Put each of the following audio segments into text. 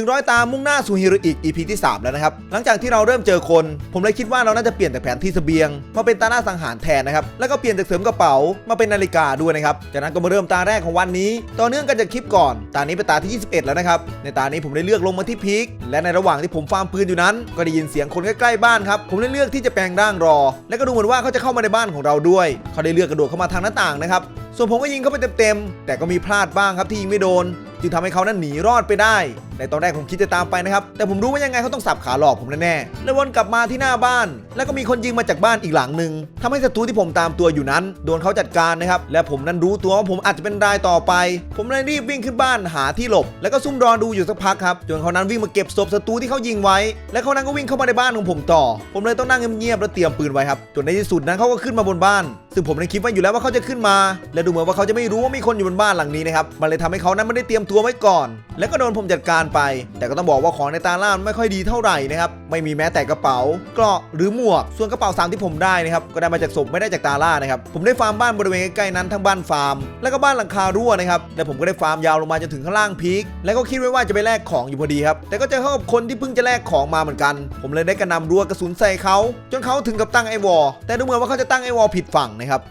100 ตามมุ่งหน้าสู่ฮิโรอิก EP ที่ 3 แล้วนะครับ หลังจากที่เราเริ่มเจอคน ผมเลยคิดว่าเราน่าจะเปลี่ยนจากแผนที่เสบียง มาเป็นตาหน้าสังหารแทนนะครับ แล้วก็เปลี่ยนจากเสริมกระเป๋ามาเป็นนาฬิกาด้วยนะครับ จากนั้นก็มาเริ่มตาแรกของวันนี้ ต่อเนื่องกันจากคลิปก่อน ตานี้เป็นตาที่ 21 แล้วนะครับ ในตานี้ผมได้เลือกลงมาที่พีคและในระหว่างที่ผมฟาร์มปืนอยู่นั้น ก็ได้ยินเสียงคนใกล้ๆบ้านครับ ผมเลยเลือกที่จะแปลงร่างรอ และก็ดูเหมือนว่าเขาจะเข้ามาในบ้านของเราด้วย เขาได้เลือกกระโดดเข้ามาทางหน้าต่างนะครับส่วนผมก็ยิงเข้าไปเต็มๆ แต่ก็มีพลาดบ้างครับที่ยิงไม่โดน จึงทำให้เขานั้นหนีรอดไปได้ ในตอนแรกผมคิดจะตามไปนะครับ แต่ผมรู้ว่ายังไงเขาต้องสับขาหลอกผมแน่ๆแล้ววนกลับมาที่หน้าบ้าน แล้วก็มีคนยิงมาจากบ้านอีกหลังหนึ่งทำให้ศัตรูที่ผมตามตัวอยู่นั้น โดนเขาจัดการนะครับ และผมนั้นรู้ตัวว่าผมอาจจะเป็นรายต่อไป ผมเลยรีบวิ่งขึ้นบ้านหาที่หลบ แล้วก็ซุ่มรอดูอยู่สักพักครับ จนเขานั้นวิ่งมาเก็บศพศัตรูที่เขายิงไว้ และเขานั้นก็วิ่งเข้ามาในบ้านของผมต่อ ผมเลยต้องนั่งเงียบๆแล้วเตรียมปืนไว้ครับ จนในที่สุดนั้นเขาก็ขึ้นมาบนบ้าน ซึ่งผมนั้นคิดว่าอยู่แล้วว่าเขาจะขึ้นมาและดูเหมือนว่าเขาจะไม่รู้ว่ามีคนอยู่บนบ้านหลังนี้นะครับ มันเลยทำให้เขานั้นไม่ได้เตรียมตัวไว้ก่อน แล้วก็โดนผมจัดการไป แต่ก็ต้องบอกว่าของในตาล่ามไม่ค่อยดีเท่าไหร่นะครับ ไม่มีแม้แต่กระเป๋าเกราะหรือหมวก ส่วนกระเป๋าสามที่ผมได้นะครับ ก็ได้มาจากศพไม่ได้จากตาล่านะครับ ผมได้ฟาร์มบ้านบริเวณใกล้ๆนั้นทั้งบ้านฟาร์ม แล้วก็บ้านหลังคารั่วนะครับ และผมก็ได้ฟาร์มยาวลงมาจนถึงข้างล่างพีค แล้วก็คิดไว้ว่าจะไปแลกของอยู่พอดีครับ แต่ก็เจอเข้ากับคนที่เพิ่งจะแลกของมาเหมือนกัน ผมเลยได้กระนำรัวกระสุนใส่เขาจนเขาถึงกับตั้งไอวอแต่ดูเหมือนว่าเขาจะตั้งไอวอผิดฝั่งนะครับ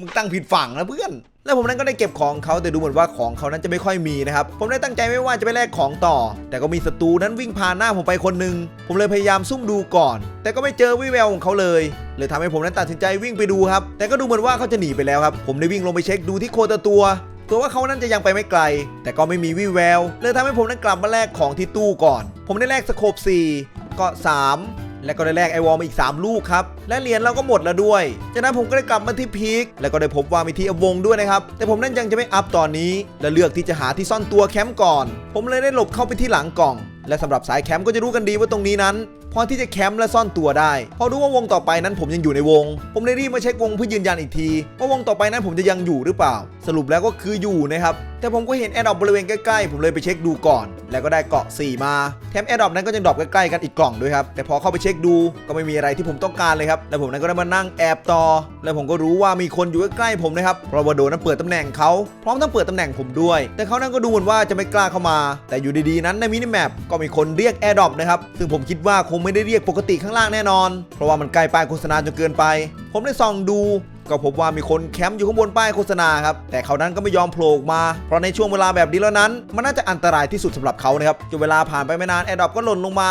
มึงตั้งผิดฝั่งนะเพื่อนแล้วผมนั้นก็ได้เก็บของเขาแต่ดูเหมือนว่าของเขานั้นจะไม่ค่อยมีนะครับ ผมได้ตั้งใจไว้ว่าจะไปแลกของต่อ แต่ก็มีศัตรูนั้นวิ่งผ่านหน้าผมไปคนหนึ่งผมเลยพยายามซุ่มดูก่อน แต่ก็ไม่เจอวิแววของเขาเลยเลยทำให้ผมนั้นตัดสินใจวิ่งไปดูครับ แต่ก็ดูเหมือนว่าเขาจะหนีไปแล้วครับ ผมได้วิ่งลงไปเช็คดูที่โคตรตัวเผื่อว่าเขานั้นจะยังไปไม่ไกล แต่ก็ไม่มีวี่แววเลยทำให้ผมนั้นกลับมาแลกของที่ตู้ก่อน ผมได้แลกสโคป4กาะ3 และก็ได้แลกไอวอลมาอีก 3 ลูกครับ และเหรียญเราก็หมดแล้วด้วย จากนั้นผมก็ได้กลับมาที่พีคแล้วก็ได้พบว่ามีที่อวงด้วยนะครับ แต่ผมนั่นยังจะไม่อัพตอนนี้ และเลือกที่จะหาที่ซ่อนตัวแคมป์ก่อน ผมเลยได้หลบเข้าไปที่หลังกล่อง และสำหรับสายแคมป์ก็จะรู้กันดีว่าตรงนี้นั้นพอที่จะแคมป์และซ่อนตัวได้ พอรู้ว่าวงต่อไปนั้นผมยังอยู่ในวง ผมเลยรีบมาเช็ควงเพื่อยืนยันอีกที ว่าวงต่อไปนั้นผมจะยังอยู่หรือเปล่า สรุปแล้วก็คืออยู่นะครับแต่ผมก็เห็นแอร์ดอปบริเวณใกล้ๆ ผมเลยไปเช็คดูก่อน แล้วก็ได้เกาะ 4 มา แถมแอร์ดอปนั้นก็ยังดรอปใกล้ๆกันอีกกล่องด้วยครับ แต่พอเข้าไปเช็คดูก็ไม่มีอะไรที่ผมต้องการเลยครับ แล้วผมนั้นก็ได้มานั่งแอบต่อ แล้วผมก็รู้ว่ามีคนอยู่ใกล้ๆผมนะครับเพราะว่าโดนนั้นเปิดตำแหน่งเขาพร้อมทั้งเปิดตำแหน่งผมด้วย แต่เขานั้นก็ดูเหมือนว่าจะไม่กล้าเข้ามา แต่อยู่ดีๆนั้นในมินิแมปก็มีคนเรียกแอร์ดอปนะครับซึ่งผมคิดว่าคงไม่ได้เรียกปกติข้างล่างแน่นอน เพราะว่ามันใกล้ป้ายโฆษณาจนเกินไป ผมได้ส่องดู ก็พบว่ามีคนแคมป์อยู่ข้างบนป้ายโฆษณาครับ แต่เขานั้นก็ไม่ยอมโผล่ออกมา เพราะในช่วงเวลาแบบนี้แล้วนั้น มันน่าจะอันตรายที่สุดสำหรับเขานะครับจนเวลาผ่านไปไม่นานแอร์ดรอปก็หล่นลงมา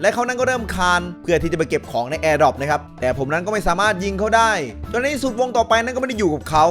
และเขานั้นก็เริ่มคานเพื่อที่จะไปเก็บของในแอร์ดรอปนะครับแต่ผมนั้นก็ไม่สามารถยิงเขาได้จนในที่สุดวงต่อไปนั้นก็ไม่ได้อยู่กับเขา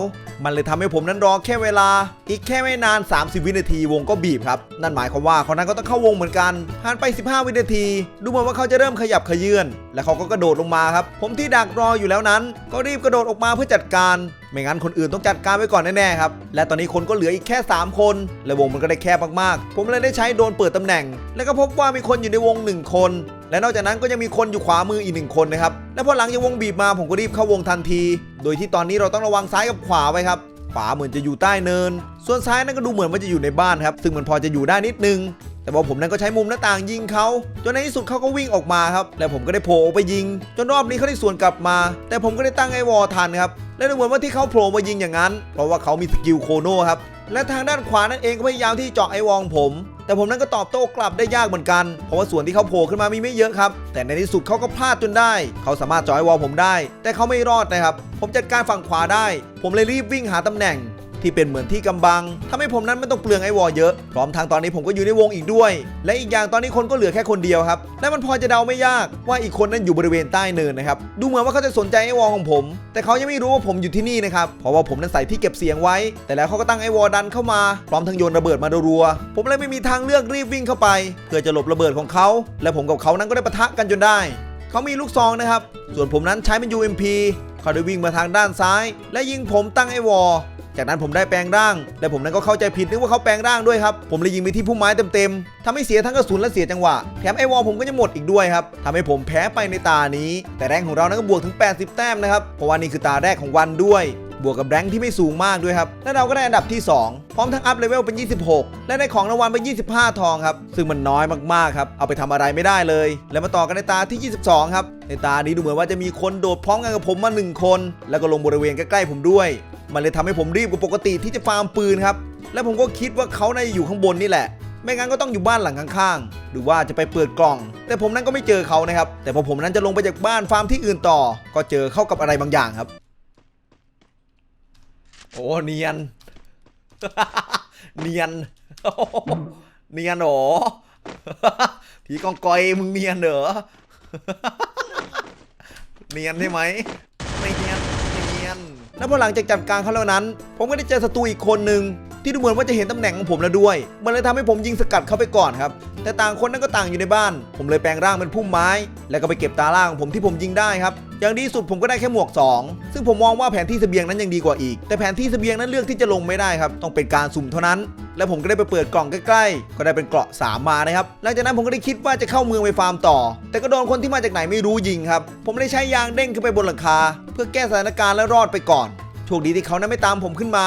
มันเลยทำให้ผมนั้นรอแค่เวลา อีกแค่ไม่นาน 30 วินาทีวงก็บีบครับนั่นหมายความว่าเขานั้นก็ต้องเข้าวงเหมือนกันผ่านไป 15 วินาที ดูเหมือนว่าเขาจะเริ่มขยับขยื่นและเขาก็กระโดดลงมาครับผมที่ดักรออยู่แล้วนั้น ก็รีบกระโดดออกมาเพื่อจัดการ ไม่งั้นคนอื่นต้องจัดการไว้ก่อนแน่ๆครับ และตอนนี้คนก็เหลืออีกแค่ 3 คน และวงมันก็ได้แคบมากๆ ผมเลยได้ใช้โดนเปิดตำแหน่ง แล้วก็พบว่ามีคนอยู่ในวง 1 คน และนอกจากนั้นก็ยังมีคนอยู่ขวามืออีกหนึ่งคนนะครับ และพอหลังจากวงบีบมาผมก็รีบเข้าวงทันที โดยที่ตอนนี้เราต้องระวังซ้ายกับขวาไว้ครับขวาเหมือนจะอยู่ใต้เนิน ส่วนซ้ายนั่นก็ดูเหมือนว่าจะอยู่ในบ้านครับ ซึ่งมันพอจะอยู่ได้นิดนึง แต่ว่าผมนั้นก็ใช้มุมหน้าต่างยิงเขาจนในที่สุดเขาก็วิ่งออกมาครับ แล้วผมก็ได้โผล่ออกไปยิง จนรอบนี้เขาได้สวนกลับมา แต่ผมก็ได้ตั้งไอ้วอลทันครับ และดูเหมือนว่าที่เขาโผล่มายิงอย่างนั้น เพราะว่าเขามีสกิลโคโน่ครับ และทางด้านขวานั่นเองก็พยายามที่เจาะไอ้วองผม แต่ผมนั้นก็ตอบโต้กลับได้ยากเหมือนกัน เพราะว่าส่วนที่เขาโผล่ขึ้นมามีไม่เยอะครับ แต่ในที่สุดเขาก็พลาดจนได้ เขาสามารถเจาะไอวอลผมได้ แต่เขาไม่รอดนะครับ ผมจัดการฝั่งขวาได้ ผมเลยรีบวิ่งหาตำแหน่ง ที่เป็นเหมือนที่กำบังทำให้ผมนั้นไม่ต้องเปลืองไอวอลเยอะ พร้อมทางตอนนี้ผมก็อยู่ในวงอีกด้วย และอีกอย่างตอนนี้คนก็เหลือแค่คนเดียวครับ และมันพอจะเดาไม่ยากว่าอีกคนนั้นอยู่บริเวณใต้เนินนะครับ ดูเหมือนว่าเขาจะสนใจไอวอลของผม แต่เขายังไม่รู้ว่าผมอยู่ที่นี่นะครับ เพราะว่าผมนั้นใส่ที่เก็บเสียงไว้ แต่แล้วเขาก็ตั้งไอวอลดันเข้ามา พร้อมทั้งโยนระเบิดมารัวๆผมเลยไม่มีทางเลือกรีบวิ่งเข้าไป เพื่อจะหลบระเบิดของเขา และผมกับเขานั้นก็ได้ปะทะกันจนได้ เขามีลูกซองนะครับ ส่วนผมนั้นใช้เป็น UMP เขาได้วิ่งมาทางด้านซ้าย และยิงผมตั้งไอวอ จากนั้นผมได้แปลงร่าง และผมนั้นก็เข้าใจผิดนึกว่าเขาแปลงร่างด้วยครับ ผมเลยยิงไปที่พุ่มไม้เต็มๆทำให้เสียทั้งกระสุนและเสียจังหวะ แถมไอวอลผมก็จะหมดอีกด้วยครับทำให้ผมแพ้ไปในตานี้ แต่แรงของเรานั้นก็บวกถึง 80 แต้มนะครับ เพราะว่านี่คือตาแรกของวันด้วย บวกกับแรงที่ไม่สูงมากด้วยครับ และเราก็ได้อันดับที่ 2 พร้อมทั้งอัพเลเวลเป็น 26 และได้ของรางวัลเป็น 25 ทองครับ ซึ่งมันน้อยมากๆครับ เอาไปทำอะไรไม่ได้เลย แล้วมาต่อกันในตาที่ 22 ครับ ในตานี้ดูเหมือนว่าจะมีคนโดดพร้อมกันกับผมมา 1 คน แล้วก็ลงบริเวณใกล้ๆผมด้วย มันเลยทำให้ผมรีบกว่าปกติที่จะฟาร์มปืนครับ และผมก็คิดว่าเขาน่าจะอยู่ข้างบนนี่แหละไม่งั้นก็ต้องอยู่บ้านหลังข้างๆ หรือว่าจะไปเปิดกล่อง แต่ผมนั้นก็ไม่เจอเขานะครับ แต่พอผมนั้นจะลงไปจากบ้านฟาร์มที่อื่นต่อ ก็เจอเข้ากับอะไรบางอย่างครับ โอ้เนียน เนียน เนียนหรอผีกองกอยมึงเนียนเหรอ เนียนใช่ไหมไม่เนียนไม่เนียน แล้วพอหลังจากจัดการเขาแล้วนั้น ผมก็ได้เจอศัตรูอีกคนหนึ่งที่ดูเหมือนว่าจะเห็นตำแหน่งของผมแล้วด้วย มันเลยทำให้ผมยิงสกัดเขาไปก่อนครับ แต่ต่างคนนั้นก็ต่างอยู่ในบ้าน ผมเลยแปลงร่างเป็นพุ่มไม้ แล้วก็ไปเก็บตาล่างของผมที่ผมยิงได้ครับอย่างดีสุดผมก็ได้แค่หมวก 2 ซึ่งผมมองว่าแผนที่เสบียงนั้นยังดีกว่าอีก แต่แผนที่เสบียงนั้นเลือกที่จะลงไม่ได้ครับ ต้องเป็นการสุ่มเท่านั้น แล้วผมก็ได้ไปเปิดกล่องใกล้ๆ ก็ได้เป็นเกราะ3มานะครับ หลังจากนั้นผมก็ได้คิดว่าจะเข้าเมืองไปฟาร์มต่อ แต่ก็โดนคนที่มาจากไหนไม่รู้ยิงครับ ผมเลยใช้ยางเด้งขึ้นไปบนหลังคา เพื่อแก้สถานการณ์และรอดไปก่อน โชคดีที่เขานั้นไม่ตามผมขึ้นมา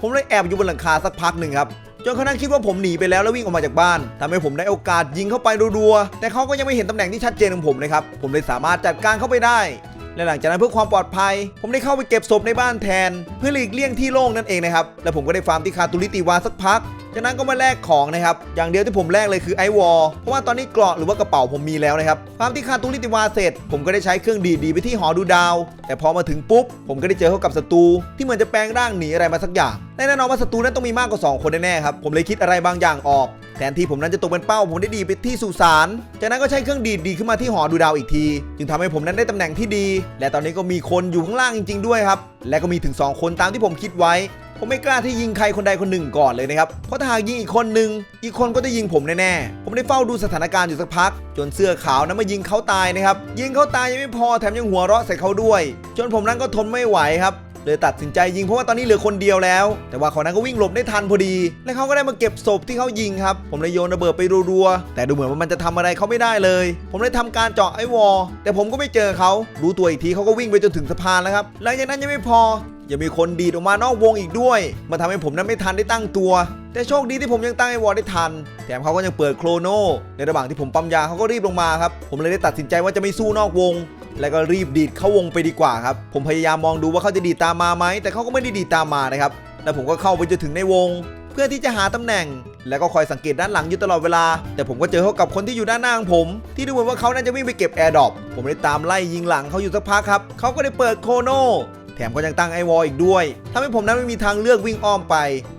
ผมเลยแอบอยู่บนหลังคาสักพักหนึ่งครับจนเขานั่งคิดว่าผมหนีไปแล้วแล้ววิ่งออกมาจากบ้านทำให้ผมได้โอกาสยิงเข้าไปรัวๆ แต่เขาก็ยังไม่เห็นตำแหน่งที่ชัดเจนของผมเลยครับ ผมเลยสามารถจัดการเข้าไปได้ และหลังจากนั้นเพื่อความปลอดภัย ผมได้เข้าไปเก็บศพในบ้านแทน เพื่อหลีกเลี่ยงที่โล่งนั่นเองนะครับ และผมก็ได้ฟาร์มที่คาตุลิติวาสักพักจากนั้นก็มาแลกของนะครับ อย่างเดียวที่ผมแลกเลยคือไอวอลเพราะว่าตอนนี้เกราะหรือว่ากระเป๋าผมมีแล้วนะครับฟาร์มที่คาตุลิติวาเสร็จ ผมก็ได้ใช้เครื่องดีดดีไปที่หอดูดาว แต่พอมาถึงปุ๊บ ผมก็ได้เจอเขากับศัตรูที่เหมือนจะแปลงร่างหนีอะไรมาสักอย่างและแน่นอนว่าศัตรูนั้นต้องมีมากกว่า 2 คนแน่ๆครับ ผมเลยคิดอะไรบางอย่างออก แทนที่ผมนั้นจะตกเป็นเป้า ผมได้ดีไปที่สุสาน จากนั้นก็ใช้เครื่องดีดดีขึ้นมาที่หอดูดาวอีกที จึงทำให้ผมนั้นได้ตำแหน่งที่ดี และตอนนี้ก็มีคนอยู่ข้างล่างจริง ๆ ด้วยครับ และก็มีถึง 2 คนตามที่ผมคิดไว้ ผมไม่กล้าที่ยิงใครคนใดคนหนึ่งก่อนเลยนะครับ เพราะถ้าหากยิงอีกคนหนึ่งอีกคนก็จะยิงผมแน่ๆ ผมได้เฝ้าดูสถานการณ์อยู่สักพัก จนเสื้อขาวนั้นมายิงเขาตายนะครับ ยิงเขาตายยังไม่พอแถมยังหัวเราะใส่เขาด้วย จนผมนั้นก็ทนไม่ไหวครับเลยตัดสินใจยิงเพราะว่าตอนนี้เหลือคนเดียวแล้ว แต่ว่าเขานั้นก็วิ่งหลบได้ทันพอดี และเขาก็ได้มาเก็บศพที่เขายิงครับ ผมเลยโยนระเบิดไปรัวๆ แต่ดูเหมือนว่ามันจะทำอะไรเขาไม่ได้เลย ผมเลยทำการเจาะไอ้วอ แต่ผมก็ไม่เจอเขา รู้ตัวอีกทีเขาก็วิ่งไปจนถึงสะพานแล้วครับ หลังจากนั้นยังไม่พอ ยังมีคนดีดออกมานอกวงอีกด้วย มาทำให้ผมนั้นไม่ทันได้ตั้งตัว แต่โชคดีที่ผมยังตั้งไอวอลได้ทัน แถมเขาก็ยังเปิดโครโนในระหว่างที่ผมปั๊มยาเขาก็รีบลงมาครับผมเลยได้ตัดสินใจว่าจะไม่สู้นอกวง แล้วก็รีบดีดเข้าวงไปดีกว่าครับผมพยายามมองดูว่าเขาจะดีดตามมาไหมแต่เขาก็ไม่ได้ดีดตามมานะครับแล้วผมก็เข้าไปจนถึงในวง เพื่อที่จะหาตำแหน่ง แล้วก็คอยสังเกตด้านหลังอยู่ตลอดเวลา แต่ผมก็เจอเขากับคนที่อยู่ด้านหน้าของผม ที่ดูเหมือนว่าเขาน่าจะวิ่งไปเก็บแอร์ดรอปผมเลยตามไล่ยิงหลังเขาอยู่สักพักครับเขาก็ได้เปิดโคโน ถมก็ยังตั้งไอวอลอีกด้วยทำให้ผมนั้นไม่มีทางเลือกวิ่งอ้อมไป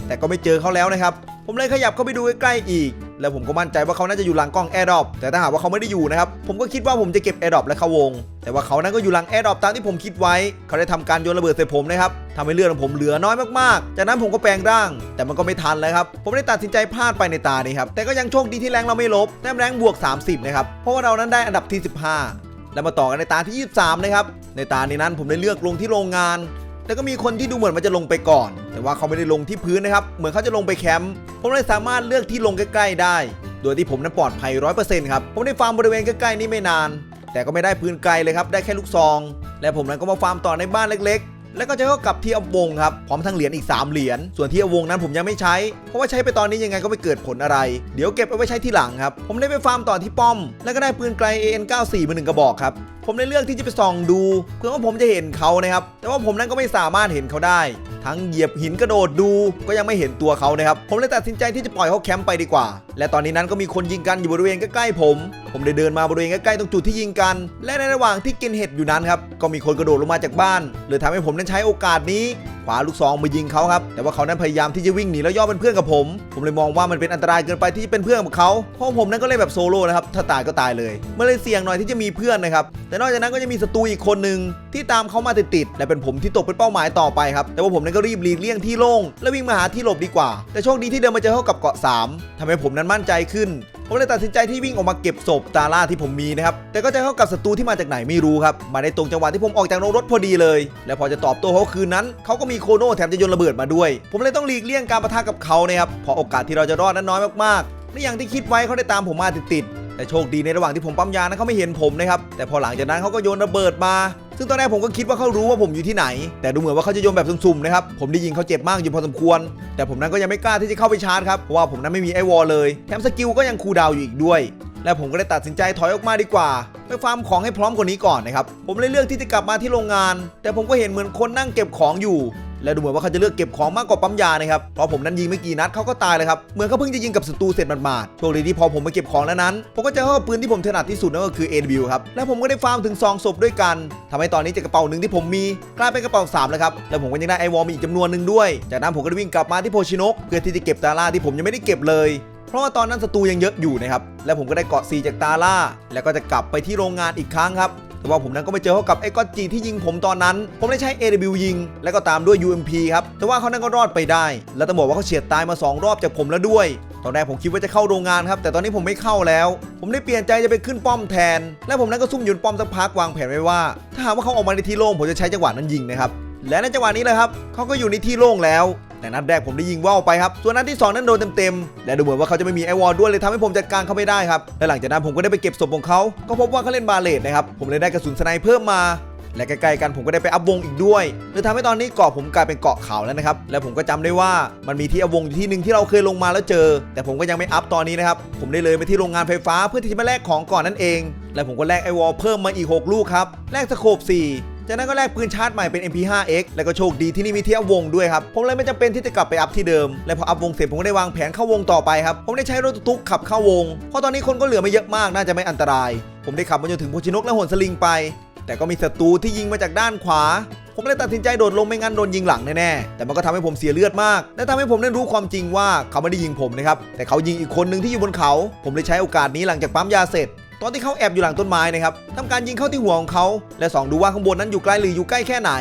แต่ก็ไม่เจอเขาแล้วนะครับ ผมเลยขยับเข้าไปดูใกล้ๆอีก แล้วผมก็มั่นใจว่าเขาน่าจะอยู่หลังกล้องแอร์ดรอปแต่ถ้าหากว่าเขาไม่ได้อยู่นะครับ ผมก็คิดว่าผมจะเก็บแอร์ดรอปและเข้าวง แต่ว่าเขานั้นก็อยู่หลังแอร์ดรอปตามที่ผมคิดไว้ เขาได้ทำการโยนระเบิดใส่ผมนะครับทำให้เลือดของผมเหลือน้อยมากๆ จากนั้นผมก็แปลงร่าง แต่มันก็ไม่ทันเลยครับ ผมได้ตัดสินใจพลาดไปในตานี้ครับ แต่ก็ยังโชคดีที่แรงเราไม่ลบ แต้มแรงบวก 30 นะครับ เพราะว่าเรานั้นได้อันดับที่ 15 แล้วมาต่อกันในตาที่ 23 นะครับ ในตานี้นั้นผมได้เลือกลงที่โรงงาน แต่ก็มีคนที่ดูเหมือนมันจะลงไปก่อน แต่ว่าเขาไม่ได้ลงที่พื้นนะครับ เหมือนเขาจะลงไปแคมป์ ผมเลยสามารถเลือกที่ลงใกล้ ๆ ได้ โดยที่ผมนั้นปลอดภัย 100%ครับ ผมได้ฟาร์มบริเวณใกล้ๆนี้ไม่นาน แต่ก็ไม่ได้พื้นไกลเลยครับ ได้แค่ลูกซอง และผมนั้นก็มาฟาร์มต่อในบ้านเล็กๆ แล้วก็จะเข้ากับที่เอาวงครับพร้อมทั้งเหรียญอีก 3 เหรียญส่วนที่เอาวงนั้นผมยังไม่ใช้ เพราะว่าใช้ไปตอนนี้ยังไงก็ไม่เกิดผลอะไร เดี๋ยวเก็บเอาไว้ใช้ที่หลังครับ ผมได้ไปฟาร์มต่อที่ป้อม แล้วก็ได้ปืนไกล AN94 มาหนึ่งกระบอกครับผมได้เลือกที่จะไปส่องดูเพื่อว่าผมจะเห็นเขานะครับแต่ว่าผมนั้นก็ไม่สามารถเห็นเขาได้ ทั้งเหยียบหินกระโดดดู ก็ยังไม่เห็นตัวเขานะครับ ผมเลยตัดสินใจที่จะปล่อยเขาแคมป์ไปดีกว่า และตอนนี้นั้นก็มีคนยิงกันอยู่บริเวณใกล้ๆผม ผมได้เดินมาบริเวณใกล้ๆตรงจุดที่ยิงกัน และในระหว่างที่กินเห็ดอยู่นั้นครับ ก็มีคนกระโดดลงมาจากบ้านเลยทำให้ผมนั้นใช้โอกาสนี้ขวาลูกซองมายิงเขาครับ แต่ว่าเขานั้นพยายามที่จะวิ่งหนีแล้วย่อเป็นเพื่อนกับผม ผมเลยมองว่ามันเป็นอันตรายเกินไปที่จะเป็นเพื่อนกับเขาเพราะผมนั้นก็เล่นแบบโซโล่นะครับ ถ้าตายก็ตายเลยมันเลยเสี่ยงหน่อยที่จะมีเพื่อนนะครับ แต่นอกจากนั้นก็จะมีศัตรูอีกคนหนึ่งที่ตามเขามาติดๆ และเป็นผมที่ตกเป็นเป้าหมายต่อไปครับ แต่ว่าผมนั้นก็รีบหลีกเลี่ยงที่โล่งและวิ่งมาหาที่หลบดีกว่า แต่โชคดีที่เดินมาเจอเข้ากับเกาะ 3ทำให้ผมนั้นมั่นใจขึ้น ผมเลยตัดสินใจที่วิ่งออกมาเก็บศพตาล่าที่ผมมีนะครับ แต่ก็จะเข้ากับศัตรูที่มาจากไหนไม่รู้ครับ มาในตรงจังหวะที่ผมออกจากโรงรถพอดีเลย และพอจะตอบโต้เขาคืนนั้น เขาก็มีโคโน่แถมจะโยนระเบิดมาด้วย ผมเลยต้องหลีกเลี่ยงการประทะกับเขานะครับ เพราะโอกาสที่เราจะรอดนั้นน้อยมากๆและอย่างที่คิดไว้เขาได้ตามผมมาติดๆ แต่โชคดีในระหว่างที่ผมปั๊มยานั้นเขาไม่เห็นผมนะครับ แต่พอหลังจากนั้นเขาก็โยนระเบิดมา ซึ่งตอนแรกผมก็คิดว่าเขารู้ว่าผมอยู่ที่ไหน แต่ดูเหมือนว่าเขาจะโยนแบบสุ่มๆนะครับ ผมได้ยิงเขาเจ็บมากอยู่พอสมควร แต่ผมนั้นก็ยังไม่กล้าที่จะเข้าไปชาร์จครับ เพราะว่าผมนั้นไม่มีไอวอลเลย แถมสกิลก็ยังคูดาวอยู่อีกด้วย และผมก็ได้ตัดสินใจถอยออกมาดีกว่าไปฟาร์มของให้พร้อมกว่านี้ก่อนนะครับ ผมเลยเลือกที่จะกลับมาที่โรงงาน แต่ผมก็เห็นเหมือนคนนั่งเก็บของอยู่ และดูเหมือนว่าเขาจะเลือกเก็บของมากกว่าปั๊มยานะครับเพราะผมนั้นยิงไม่กี่นัดเขาก็ตายเลยครับเหมือนเขาเพิ่งจะยิงกับศัตรูเสร็จหมาดๆโชคดีที่พอผมมาเก็บของแล้วนั้นผมก็จอเข้าปืนที่ผมถนัดที่สุดนั่นก็คือ AW ครับและผมก็ได้ฟาร์มถึง2ศพด้วยกันทำให้ตอนนี้จากกระเป๋าหนึ่งที่ผมมีกลายเป็นกระเป๋า3แล้วครับแล้วผมก็ยังได้ไอวอลมีอีกจำนวนหนึ่งด้วย จากนั้นผมก็ได้วิ่งกลับมาที่โพชินกเพื่อที่จะเก็บตาล่าที่ผมยังไม่ได้เก็บเลยเพราะว่าตอนนั้นศัตรูยังเยอะอยู่นะครับ และผมก็ได้เกาะ4จากตาล่า แล้วก็จะกลับไปที่โรงงานอีกครั้งครับ แต่ว่าผมนั้นก็ไปเจอเขากับไอ้ก้อนจีที่ยิงผมตอนนั้น ผมได้ใช้ AW ยิง แล้วก็ตามด้วย UMP ครับ แต่ว่าเขานั้นก็รอดไปได้ แล้วต้องบอกว่าเขาเฉียดตายมา 2 รอบจากผมแล้วด้วยตอนแรกผมคิดว่าจะเข้าโรงงานครับ แต่ตอนนี้ผมไม่เข้าแล้ว ผมได้เปลี่ยนใจจะไปขึ้นป้อมแทน และผมนั้นก็ซุ่มยืนป้อมสักพักวางแผนไว้ว่า ถ้าหากว่าเขาออกมาในที่โล่งผมจะใช้จังหวะนั้นยิงนะครับและในจังหวะนี้เลยครับเขาก็อยู่ในที่โล่งแล้ว แต่นัดแรกผมได้ยิงว่าวไปครับส่วนนัดที่ 2 นั้นโดนเต็มๆและดูเหมือนว่าเขาจะไม่มีไอวอลด้วยเลยทำให้ผมจัดการเขาไม่ได้ครับและหลังจากนั้นผมก็ได้ไปเก็บศพของเขาก็พบว่าเขาเล่นบาเลตนะครับผมเลยได้กระสุนสไนเพิ่มมาและใกล้ๆกันผมก็ได้ไปอัพวงอีกด้วยเลยทำให้ตอนนี้เกาะผมกลายเป็นเกาะขาวแล้วนะครับ และผมก็จำได้ว่ามันมีที่อัพวงอยู่ที่หนึ่งที่เราเคยลงมาแล้วเจอ แต่ผมก็ยังไม่อัพตอนนี้นะครับ ผมได้เลยไปที่โรงงานไฟฟ้าเพื่อที่จะมาแลกของก่อนนั่นเอง และผมก็แลกไอวอลเพิ่มมาอีก 6 ลูกครับ แลกสโคป4 จากนั้นก็แลกปืนชาร์จใหม่เป็น MP5X แล้วก็โชคดีที่นี่มีเที่อัพวงด้วยครับ ผมเลยไม่จำเป็นที่จะกลับไปอัพที่เดิม และพออัพวงเสร็จผมก็ได้วางแผนเข้าวงต่อไปครับ ผมได้ใช้รถตุ๊กขับเข้าวง เพราะตอนนี้คนก็เหลือไม่เยอะมากน่าจะไม่อันตราย ผมได้ขับมาจนถึงโพชินกและหนสลิงไป แต่ก็มีศัตรูที่ยิงมาจากด้านขวาผมเลยตัดสินใจโดดลงไม่งั้นโดนยิงหลังแน่ๆ แต่มันก็ทำให้ผมเสียเลือดมาก และทำให้ผมได้รู้ความจริงว่าเขาไม่ได้ยิงผมนะครับ แต่เขายิงอีกคนหนึ่งที่อยู่บนเขา ผมเลยใช้โอกาสนี้หลังจากปั๊มยาเสร็จ ตอนที่เขาแอบอยู่หลังต้นไม้นะครับทำการยิงเข้าที่หัวของเขาและส่องดูว่าข้างบนนั้นอยู่ใกล้หรืออยู่ใกล้แค่ไหน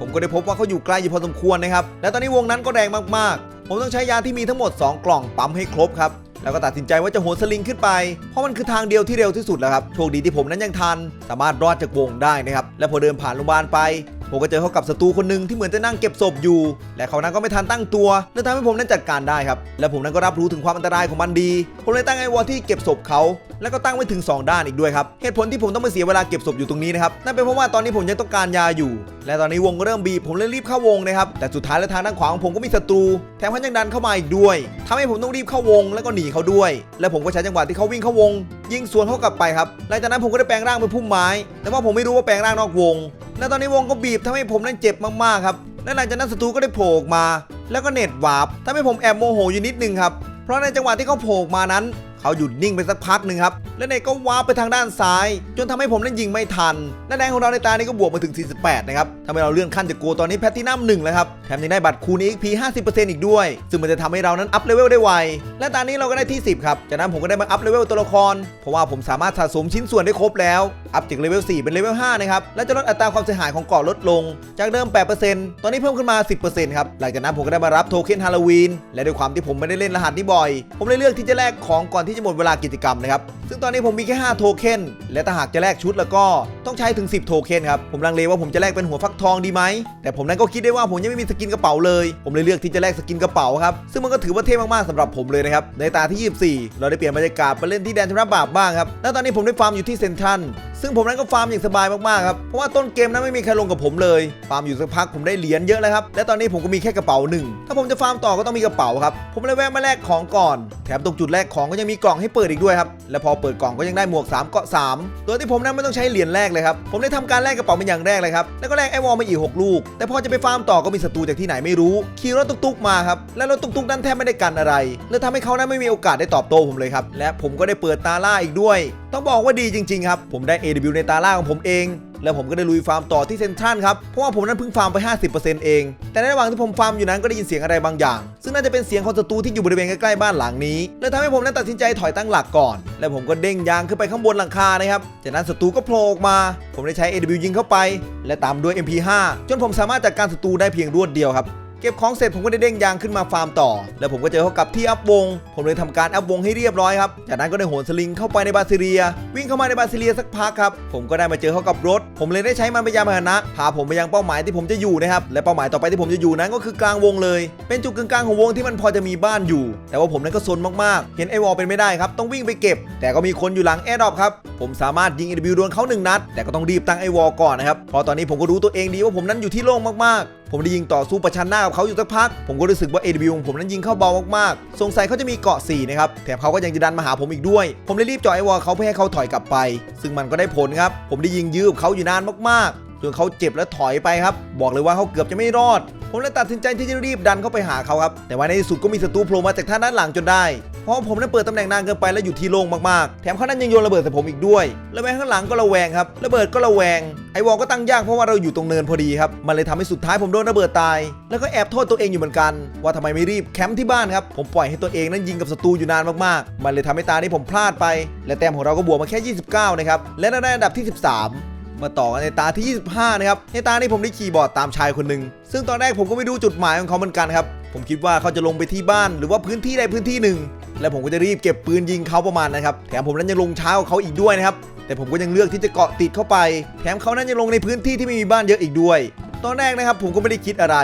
ผมก็ได้พบว่าเขาอยู่ไกลอยู่พอสมควรนะครับและตอนนี้วงนั้นก็แรงมากๆ ผมต้องใช้ยาที่มีทั้งหมด 2 กล่องปั๊มให้ครบครับ แล้วก็ตัดสินใจว่าจะโหนสลิงขึ้นไป เพราะมันคือทางเดียวที่เร็วที่สุดแล้วครับ โชคดีที่ผมนั้นยังทัน สามารถรอดจากวงได้นะครับ และพอเดินผ่านโรงพยาบาลไป ผมก็เจอเขากับศัตรูคนหนึ่งที่เหมือนจะนั่งเก็บศพอยู่ และเขานั้นก็ไม่ทันตั้งตัวเลยทำให้ผมนั้นจัดการได้ครับ และผมนั้นก็รับรู้ถึงความอันตรายของมันดี ผมเลยตั้งไอ้วอที่เก็บศพเขา แล้วก็ตั้งไว้ถึง 2 ด้านอีกด้วยครับ เหตุผลที่ผมต้องมาเสียเวลาเก็บศพอยู่ตรงนี้นะครับ นั่นเป็นเพราะว่าตอนนี้ผมยังต้องการยาอยู่และตอนนี้วงก็เริ่มบีบผมเลยรีบเข้าวงนะครับ แต่สุดท้ายแล้วทางด้านขวาของผมก็มีศัตรู แถมเขายังดันเข้ามาอีกด้วยทำให้ผมต้องรีบเข้าวงแล้วก็หนีเขาด้วย และผมก็ใช้จังหวะที่เขาวิ่งเข้าวง ยิงสวนเขากลับไปครับ หลังจากนั้นผมก็ได้แปลงร่างเป็นพุ่มไม้ แต่ว่าผมไม่รู้ว่าแปลงร่างนอกวง และตอนนี้วงก็บีบทำให้ผมนั้นเจ็บมากๆครับ และหลังจากนั้นศัตรูก็ได้โผล่ออกมา แล้วก็เน็ตวาร์ปทำให้ผมแอบโมโหอยู่นิดนึงครับ เพราะในจังหวะที่เขาโผล่มานั้น เขาหยุดนิ่งไปสักพักหนึ่งครับ และเนก็วาร์ปไปทางด้านซ้าย จนทำให้ผมนั้นยิงไม่ทันและแดงของเราในตานี้ก็บวกมาถึง 48 นะครับทำให้เราเลื่อนขั้นจากโกตอนนี้แพทตินัม1แล้วครับ แถมยังได้บัตรคูณ XP 50%อีกด้วย ซึ่งมันจะทำให้เรานั้นอัพเลเวลได้ไว และตอนนี้เราก็ได้ที่ 10 ครับ จากนั้นผมก็ได้มาอัพเลเวลตัวละคร เพราะว่าผมสามารถสะสมชิ้นส่วนได้ครบแล้ว อัพจากเลเวล 4 เป็นเลเวล 5 นะครับ และจะลดอัตราความเสียหายของเกาะลดลง จากเดิม 8%ตอนนี้เพิ่มขึ้นมา 10%ครับ หลังจากนั้นผมก็ได้มารับโทเค็นฮาโลวีน และด้วยความที่ผมไม่ได้เล่นรหัสนี้บ่อย ผมเลยเลือกที่จะแลกของก่อนที่จะหมดเวลากิจกรรมนะครับ ซึ่งตอนนี้ผมมีแค่ 5 โทเค็น และถ้าหากจะแลกชุดแล้วก็ต้องใช้ถึง 10 โทเค็นครับ ผมลังเลว่าผมจะแลกเป็นหัวฟักทองดีไหม แต่ผมนั้นก็คิดได้ว่าผมยังไม่มีสกินกระเป๋าเลย ผมเลยเลือกที่จะแลกสกินกระเป๋าครับ ซึ่งมันก็ถือว่าเท่มากๆสำหรับผมเลยนะครับ ในตาที่ 24 เราได้เปลี่ยนบรรยากาศมาเล่นที่แดนชำระบาปบ้างครับ และตอนนี้ผมได้ฟาร์มอยู่ที่เซนทรัลซึ่งผมนั้นก็ฟาร์มอย่างสบายมากๆครับ เพราะว่าต้นเกมนั้นไม่มีใครลงกับผมเลย ฟาร์มอยู่สักพักผมได้เหรียญเยอะแล้วครับ และตอนนี้ผมก็มีแค่กระเป๋าหนึ่ง ถ้าผมจะฟาร์มต่อก็ต้องมีกระเป๋าครับ ผมเลยแวะมาแลกของก่อน แถมตรงจุดแลกของก็ยังมีกล่องให้เปิดอีกด้วยครับ และพอเปิดกล่องก็ยังได้หมวก3เกาะ3โดยที่ผมนั้นไม่ต้องใช้เหรียญแรกเลยครับ ผมได้ทำการแลกกระเป๋าเป็นอย่างแรกเลยครับ แล้วก็แลกไอวอลมาอีก 6 ลูก แต่พอจะไปฟาร์มต่อก็มีศัตรูจากที่ไหนไม่รู้ ขี่รถตุ๊กๆมาครับ และรถตุ๊กๆนั้นแทบไม่ได้กันอะไรเลยทำให้เขานั้นไม่มีโอกาสได้ตอบโต้ผมเลยครับ และผมก็ได้เปิดตาล่าอีกด้วย ต้องบอกว่าดีจริงๆครับ ผมได้ AW ในตาล่าของผมเอง แล้วผมก็ได้ลุยฟาร์มต่อที่เซนทรัลครับ เพราะว่าผมนั้นเพิ่งฟาร์มไป 50%เอง แต่ในระหว่างที่ผมฟาร์มอยู่นั้นก็ได้ยินเสียงอะไรบางอย่าง ซึ่งน่าจะเป็นเสียงของศัตรูที่อยู่บริเวณใกล้ๆบ้านหลังนี้เลยทำให้ผมนั้นตัดสินใจถอยตั้งหลักก่อน แล้วผมก็เด้งยางขึ้นไปข้างบนหลังคานะครับจากนั้นศัตรูก็โผล่ออกมา ผมได้ใช้ AW ยิงเข้าไป และตามด้วย MP5 จนผมสามารถจัดการศัตรูได้เพียงรวดเดียวครับ เก็บของเสร็จผมก็ได้เด้งยางขึ้นมาฟาร์มต่อ แล้วผมก็เจอเขากับที่อัพวง ผมเลยทำการอัพวงให้เรียบร้อยครับจากนั้นก็ได้โหนสลิงเข้าไปในบาซิเลีย วิ่งเข้ามาในบาซิเลียสักพักครับผมก็ได้มาเจอเขากับรถ ผมเลยได้ใช้มันเป็นยานพาหนะพาผมไปยังเป้าหมายที่ผมจะอยู่นะครับและเป้าหมายต่อไปที่ผมจะอยู่นั้นก็คือกลางวงเลย เป็นจุดกกลางของวงที่มันพอจะมีบ้านอยู่ แต่ว่าผมนั้นก็ซนมากๆ เห็นไอวอลเป็นไม่ได้ครับต้องวิ่งไปเก็บ แต่ก็มีคนอยู่หลังแอร์ดรอปครับผมสามารถยิง AW โดนเขาหนึ่งนัดแต่ก็ต้องรีบตั้งไอวอลก่อนนะครับเพราะตอนนี้ผมก็รู้ตัวเองดีว่าผมนั้นอยู่ที่โล่งมากๆ ผมได้ยิงต่อสู้ประชันหน้ากับเขาอยู่สักพัก ผมก็รู้สึกว่า AW ของผมนั้นยิงเข้าเบามากๆ สงสัยเขาจะมีเกาะ4นะครับ แถมเขาก็ยังจะดันมาหาผมอีกด้วย ผมเลยรีบจ่อไอวอลเขาเพื่อให้เขาถอยกลับไป ซึ่งมันก็ได้ผลครับ ผมได้ยิงยื้อบเขาอยู่นานมากๆ จนเขาเจ็บและถอยไปครับ บอกเลยว่าเขาเกือบจะไม่รอด ผมเลยตัดสินใจที่จะรีบดันเข้าไปหาเขาครับ แต่ว่าในที่สุดก็มีศัตรูโผล่มาจากท่าด้านหลังจนได้ ราะผมนั้นเปิดตำแหน่งนานเกินไปและอยู่ที่โล่งมากๆ แถมเขานั้นยังโยนระเบิดใส่ผมอีกด้วยระแวงข้างหลังก็ระแวงครับ ระเบิดก็ระแวง ไอวอลก็ตั้งยากเพราะว่าเราอยู่ตรงเนินพอดีครับ มันเลยทำให้สุดท้ายผมโดนระเบิดตาย แล้วก็แอบโทษตัวเองอยู่เหมือนกัน ว่าทำไมไม่รีบแคมป์ที่บ้านครับ ผมปล่อยให้ตัวเองนั้นยิงกับศัตรูอยู่นานมากๆ มันเลยทำให้ตานี้ผมพลาดไป และแต้มของเราก็บวกมาแค่ 29 นะครับ และได้อันดับที่ 13 มาต่อกันในตาที่ 25 นะครับ ในตานี้ผมได้ขี่บอร์ดตามชายคนหนึ่ง ซึ่งตอนแรกผมก็ไม่รู้จุดหมายของเขาเหมือนกันครับ ผมคิดว่าเขาจะลงไปที่บ้านหรือว่าพื้นที่ใดพื้นที่หนึ่ง และผมก็จะรีบเก็บปืนยิงเขาประมาณนะครับ แถมผมนั้นยังลงช้ากว่าเขาอีกด้วยนะครับ แต่ผมก็ยังเลือกที่จะเกาะติดเข้าไป แถมเขานั้นยังลงในพื้นที่ที่ไม่มีบ้านเยอะอีกด้วย ตอนแรกนะครับผมก็ไม่ได้คิดอะไร